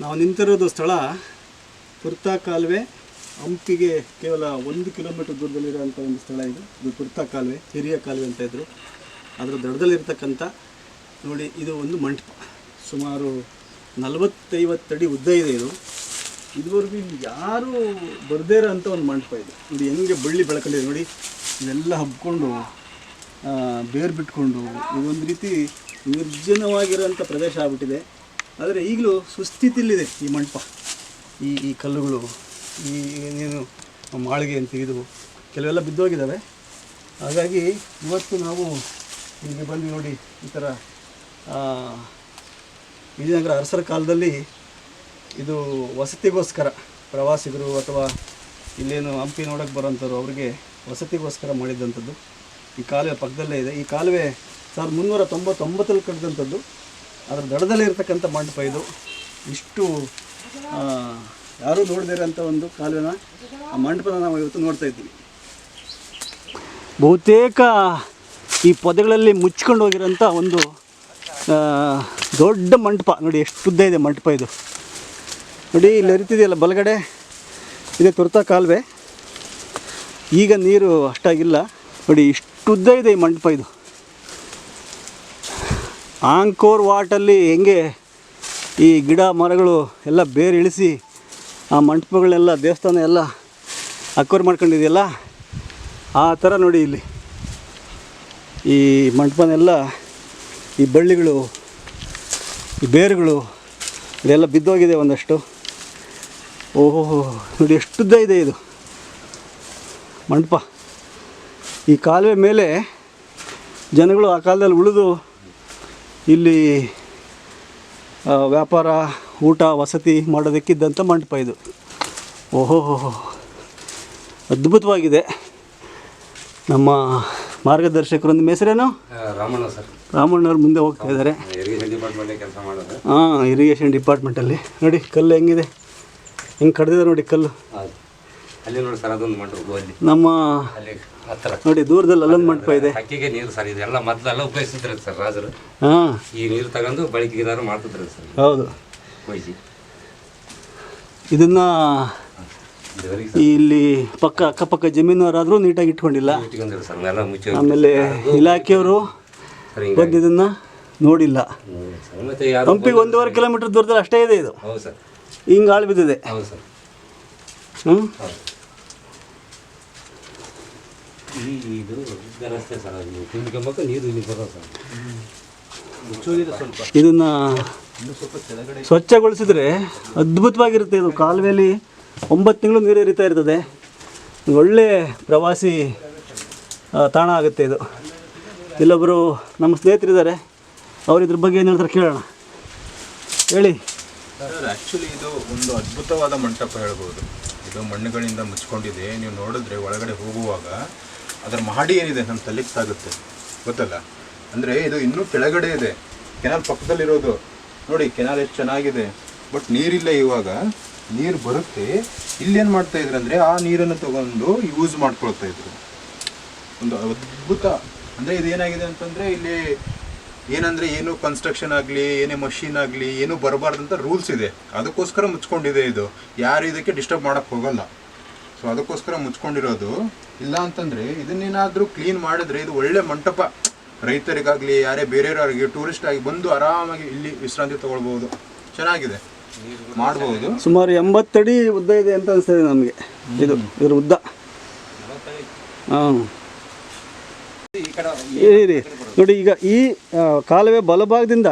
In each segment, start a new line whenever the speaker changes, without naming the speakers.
ನಾವು ನಿಂತಿರೋದು ಸ್ಥಳ ತುರ್ತಾ ಕಾಲುವೆ. ಹಂಪಿಗೆ ಕೇವಲ ಒಂದು ಕಿಲೋಮೀಟರ್ ದೂರದಲ್ಲಿರೋಂಥ ಒಂದು ಸ್ಥಳ ಇದು. ಇದು ತುರ್ತಾ ಕಾಲುವೆ, ಹಿರಿಯ ಕಾಲುವೆ ಅಂತ ಇದ್ದರು ಅದರ ದಡದಲ್ಲಿರ್ತಕ್ಕಂಥ ನೋಡಿ, ಇದು ಒಂದು ಮಂಟಪ. ಸುಮಾರು ನಲವತ್ತೈವತ್ತಡಿ ಉದ್ದ ಇದೆ ಇದು. ಇದುವರೆಗೂ ಇಲ್ಲಿ ಯಾರೂ ಬರದೇ ಇರೋಂಥ ಒಂದು ಮಂಟಪ ಇದು. ನೋಡಿ ಹೆಂಗೆ ಬಳ್ಳಿ ಬೆಳಕಲ್ಲಿದೆ ನೋಡಿ. ಇದೆಲ್ಲ ಹಬ್ಕೊಂಡು ಬೇರು ಬಿಟ್ಕೊಂಡು ಇದೊಂದು ರೀತಿ ನಿರ್ಜನವಾಗಿರೋಂಥ ಪ್ರದೇಶ ಆಗ್ಬಿಟ್ಟಿದೆ. ಆದರೆ ಈಗಲೂ ಸುಸ್ಥಿತಿಯಲ್ಲಿದೆ ಈ ಮಂಟಪ. ಈ ಈ ಕಲ್ಲುಗಳು, ಈ, ಏನೇನು ಮಾಳಿಗೆ ಅಂತ ಇದು, ಕೆಲವೆಲ್ಲ ಬಿದ್ದೋಗಿದ್ದಾವೆ. ಹಾಗಾಗಿ ಇವತ್ತು ನಾವು ಇಲ್ಲಿ ಬಂದು ನೋಡಿ ಈ ಥರ ವಿಜಯನಗರ ಅರಸರ ಕಾಲದಲ್ಲಿ ಇದು ವಸತಿಗೋಸ್ಕರ ಪ್ರವಾಸಿಗರು ಅಥವಾ ಇಲ್ಲೇನು ಹಂಪಿ ನೋಡೋಕ್ಕೆ ಬರೋಂಥವ್ರು ಅವರಿಗೆ ವಸತಿಗೋಸ್ಕರ ಮಾಡಿದ್ದಂಥದ್ದು ಈ ಕಾಲುವೆ ಪಕ್ಕದಲ್ಲೇ ಇದೆ. ಈ ಕಾಲುವೆ ಸಾವಿರದ ಮುನ್ನೂರ ತೊಂಬತ್ತೊಂಬತ್ತರಲ್ಲಿ ಕಟ್ಟಿದಂಥದ್ದು. ಅದರ ದಡದಲ್ಲಿ ಇರತಕ್ಕಂಥ ಮಂಟಪ ಇದು. ಇಷ್ಟು ಯಾರೂ ನೋಡದೇ ಇರೋಂಥ ಒಂದು ಕಾಲುವೆನ ಆ ಮಂಟಪನ ನಾವು ಇವತ್ತು ನೋಡ್ತಾ ಇದ್ದೀವಿ. ಬಹುತೇಕ ಈ ಪೊದೆಗಳಲ್ಲಿ ಮುಚ್ಕೊಂಡು ಹೋಗಿರೋಂಥ ಒಂದು ದೊಡ್ಡ ಮಂಟಪ. ನೋಡಿ ಎಷ್ಟು ಉದ್ದ ಇದೆ ಮಂಟಪ ಇದು. ನೋಡಿ, ಇಲ್ಲಿ ಹರಿತಿದೆಯಲ್ಲ ಬಲಗಡೆ? ಇದೆ ತುರ್ತಾ ಕಾಲುವೆ. ಈಗ ನೀರು ಅಷ್ಟಾಗಿಲ್ಲ. ನೋಡಿ ಇಷ್ಟು ಉದ್ದ ಇದೆ ಈ ಮಂಟಪ ಇದು. ಆಂಕೋರ್ ವಾಟಲ್ಲಿ ಹೆಂಗೆ ಈ ಗಿಡ ಮರಗಳು ಎಲ್ಲ ಬೇರೆ ಇಳಿಸಿ ಆ ಮಂಟಪಗಳೆಲ್ಲ, ದೇವಸ್ಥಾನ ಎಲ್ಲ ಅಕ್ವರ್ ಮಾಡ್ಕೊಂಡಿದೆಯಲ್ಲ? ಆ ಥರ ನೋಡಿ ಇಲ್ಲಿ. ಈ ಮಂಟಪನೆಲ್ಲ, ಈ ಬಳ್ಳಿಗಳು, ಈ ಬೇರುಗಳು, ಇದೆಲ್ಲ ಬಿದ್ದೋಗಿದೆ ಒಂದಷ್ಟು. ಓಹೋ, ನೋಡಿ ಎಷ್ಟು ಉದ್ದ ಇದೆ ಇದು. ಮಂಟಪ. ಈ ಕಾಲುವೆ ಮೇಲೆ ಜನಗಳು ಆ ಕಾಲದಲ್ಲಿ ಉಳಿದು ಇಲ್ಲಿ ವ್ಯಾಪಾರ ಊಟ ವಸತಿ ಮಾಡೋದಕ್ಕಿದ್ದಂಥ ಮಂಟಪ ಇದು. ಓಹೋ ಅದ್ಭುತವಾಗಿದೆ. ನಮ್ಮ ಮಾರ್ಗದರ್ಶಕರು ನಿಮ್ಮ ಹೆಸರೇನು?
ರಾಮಣ್ಣ ಸರ್.
ರಾಮಣ್ಣವ್ರು ಮುಂದೆ ಹೋಗ್ತಾ ಇದ್ದಾರೆ. ಹಾಂ ಇರಿಗೇಷನ್ ಡಿಪಾರ್ಟ್ಮೆಂಟಲ್ಲಿ. ನೋಡಿ ಕಲ್ಲು ಹೆಂಗಿದೆ? ಹೆಂಗೆ ಕಡ್ದಿದೆ ನೋಡಿ ಕಲ್ಲು?
ಅಲ್ಲಿ ನೋಡಿ ಸರ್ ಅದೊಂದು ಮಂಟಪ ಅಲ್ಲಿ.
ನಮ್ಮ
ಅಲ್ಲಿ ಹತ್ತಿರ
ನೋಡಿ ದೂರದಲ್ಲಿ ಅಲ್ಲೊಂದು ಮಂಟಪ ಇದೆ.
ಹಕ್ಕಿಗೆ ನೀರು ಸರ್ ಇದೆಲ್ಲ ಮೊದಲೆಲ್ಲ ಉಪಯೋಗಿಸ್ತಿದ್ರು ಸರ್ ರಾಜರು.
ಹಾಂ.
ಈ ನೀರು ತಗೊಂಡು ಬಳಕೆದಾರ ಮಾಡ್ತಿದ್ರು ಸರ್.
ಹೌದು.
ಕೊಯ್ಸಿ
ಇದನ್ನು ಇಲ್ಲಿ ಪಕ್ಕ ಅಕ್ಕಪಕ್ಕ ಜಮೀನವರಾದರೂ ನೀಟಾಗಿ ಇಟ್ಕೊಂಡಿಲ್ಲ.
ಇಟ್ಕೊಂಡಿದ್ರು ಸರ್ ಎಲ್ಲ ಮುಚ್ಚಿ
ಆಮೇಲೆ ಇಲಾಖೆಯವರು ಬಂದು ಇದನ್ನು ನೋಡಿಲ್ಲ.
ಹಂಪಿ ಮತ್ತೆ ಯಾರು
ಹಂಪಿಗೆ ಒಂದೂವರೆ ಕಿಲೋಮೀಟರ್ ದೂರದಲ್ಲಿ ಅಷ್ಟೇ ಇದೆ ಇದು.
ಹೌದು ಸರ್.
ಹಿಂಗೆ ಆಳು ಬಿದ್ದಿದೆ
ಹೌದು ಸರ್.
ಹ್ಞೂ
ಇದು ಇದ್ದ ರಸ್ತೆ ಸರ್ ಅದು. ತುಂಬಿಕೊಂಬಕ್ಕೆ ನೀರು ಇಲ್ಲಿ ಬರೋದು ಸರ್.
ಇದನ್ನ ಸ್ವಚ್ಛಗೊಳಿಸಿದ್ರೆ ಅದ್ಭುತವಾಗಿರುತ್ತೆ ಇದು. ಕಾಲುವೆಯಲ್ಲಿ ಒಂಬತ್ತು ತಿಂಗಳು ನೀರು ಹರಿತಾ ಇರ್ತದೆ. ಒಳ್ಳೆ ಪ್ರವಾಸಿ ತಾಣ ಆಗುತ್ತೆ ಇದು. ಇಲ್ಲೊಬ್ಬರು ನಮ್ಮ ಸ್ನೇಹಿತರಿದ್ದಾರೆ. ಅವ್ರು ಇದ್ರ ಬಗ್ಗೆ ಏನು ಹೇಳ್ತಾರೆ ಕೇಳೋಣ. ಹೇಳಿ.
ಸರ್ ಆ್ಯಕ್ಚುಲಿ ಇದು ಒಂದು ಅದ್ಭುತವಾದ ಮಂಟಪ ಹೇಳ್ಬೋದು. ಇದು ಮಣ್ಣುಗಳಿಂದ ಮುಚ್ಕೊಂಡಿದೆ. ನೀವು ನೋಡಿದ್ರೆ ಒಳಗಡೆ ಹೋಗುವಾಗ ಅದರ ಮಹಡಿ ಏನಿದೆ ನಮ್ಮ ತಲೆಗೆ ತಾಗುತ್ತೆ ಗೊತ್ತಲ್ಲ? ಅಂದರೆ ಇದು ಇನ್ನೂ ಕೆಳಗಡೆ ಇದೆ. ಕೆನಾಲ್ ಪಕ್ಕದಲ್ಲಿರೋದು. ನೋಡಿ, ಕೆನಾಲ್ ಎಷ್ಟು ಚೆನ್ನಾಗಿದೆ. ಬಟ್ ನೀರಿಲ್ಲ ಇವಾಗ ನೀರು ಬರುತ್ತೆ. ಇಲ್ಲೇನು ಮಾಡ್ತಾ ಇದ್ರು ಅಂದರೆ ಆ ನೀರನ್ನು ತಗೊಂಡು ಯೂಸ್ ಮಾಡ್ಕೊಳ್ತಾ ಇದ್ರು. ಒಂದು ಅದ್ಭುತ. ಅಂದರೆ ಇದೇನಾಗಿದೆ ಅಂತಂದರೆ ಇಲ್ಲಿ ಏನಂದರೆ ಏನು ಕನ್ಸ್ಟ್ರಕ್ಷನ್ ಆಗಲಿ, ಏನೇ ಮಷಿನ್ ಆಗಲಿ, ಏನು ಬರಬಾರ್ದಂತ ರೂಲ್ಸ್ ಇದೆ. ಅದಕ್ಕೋಸ್ಕರ ಮುಚ್ಕೊಂಡಿದೆ ಇದು. ಯಾರು ಇದಕ್ಕೆ ಡಿಸ್ಟರ್ಬ್ ಮಾಡೋಕ್ಕೆ ಹೋಗಲ್ಲ. ಸೊ ಅದಕ್ಕೋಸ್ಕರ ಮುಚ್ಕೊಂಡಿರೋದು. ಇಲ್ಲ ಅಂತಂದರೆ ಇದನ್ನೇನಾದರೂ ಕ್ಲೀನ್ ಮಾಡಿದ್ರೆ ಇದು ಒಳ್ಳೆ ಮಂಟಪ. ರೈತರಿಗಾಗಲಿ ಯಾರೇ ಬೇರೆಯವ್ರಿಗೆ ಟೂರಿಸ್ಟ್ ಆಗಿ ಬಂದು ಆರಾಮಾಗಿ ಇಲ್ಲಿ ವಿಶ್ರಾಂತಿ ತಗೊಳ್ಬೋದು. ಚೆನ್ನಾಗಿದೆ. ಮಾಡ್ಬೋದು.
ಸುಮಾರು ಎಂಬತ್ತಡಿ ಉದ್ದ ಇದೆ ಅಂತ ಅನಿಸ್ತದೆ ನಮಗೆ. ಇದು ಇದ್ರ ಉದ್ದ. ಹಾಂ. ನೋಡಿ ಈಗ ಈ ಕಾಲುವೆ ಬಲಭಾಗದಿಂದ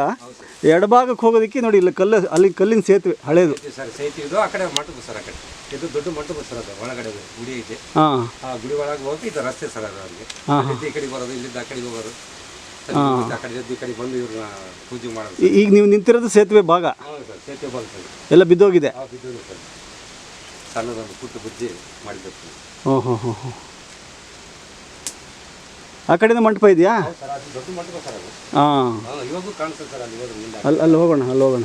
ಎಡಭಾಗಕ್ಕೆ ಹೋಗೋದಕ್ಕೆ ನೋಡಿ ಇಲ್ಲಿ ಕಲ್ಲು ಅಲ್ಲಿ ಕಲ್ಲಿನ ಸೇತುವೆ ಹಳೇದು.
ಸರ್ ಸೇತಿ ಇದು ಆ ಕಡೆ ಮಂಟಪ ಸರ್ ಆ ಕಡೆ. ಇದು ದೊಡ್ಡ ಮಂಟಪ ಸರ್ ಅದು ಒಳಗಡೆ ಗುಡಿ ಐತೆ
ಹಾಂ.
ಆ ಗುಡಿ ಒಳಗೆ ಹೋಗಿ ಇದು ರಸ್ತೆ ಸರ್ ಅದು ಅವ್ರಿಗೆ ಅಲ್ಲಿಂದ ಈ ಕಡೆ ಬರೋದು ಇಲ್ಲಿಂದ ಆ ಕಡೆಗೆ ಹೋಗೋದು. ಆ ಕಡೆ ಎದ್ದು ಈ ಕಡೆ ಬಂದು ಇವ್ರನ್ನ ಪೂಜೆ ಮಾಡೋದು
ಈಗ ನೀವು ನಿಂತಿರೋದು ಸೇತುವೆ ಭಾಗ?
ಹೌದು ಸರ್ ಸೇತುವೆ ಭಾಗ ಸರ್.
ಎಲ್ಲ ಬಿದ್ದೋಗಿದೆ?
ಆ ಬಿದ್ದು ಸರ್. ಸಣ್ಣದೊಂದು ಪುಟ್ಟ ಬುಜ್ಜಿ ಮಾಡಿದ್ದು
ಓಹೋ ಹೋ ಹೋ. ಆ ಕಡೆಯಿಂದ ಮಂಟಪ ಇದೆಯಾ? ಹಾಂ.
ಅಲ್ಲಿ
ಹೋಗೋಣ ಅಲ್ಲಿ ಹೋಗೋಣ.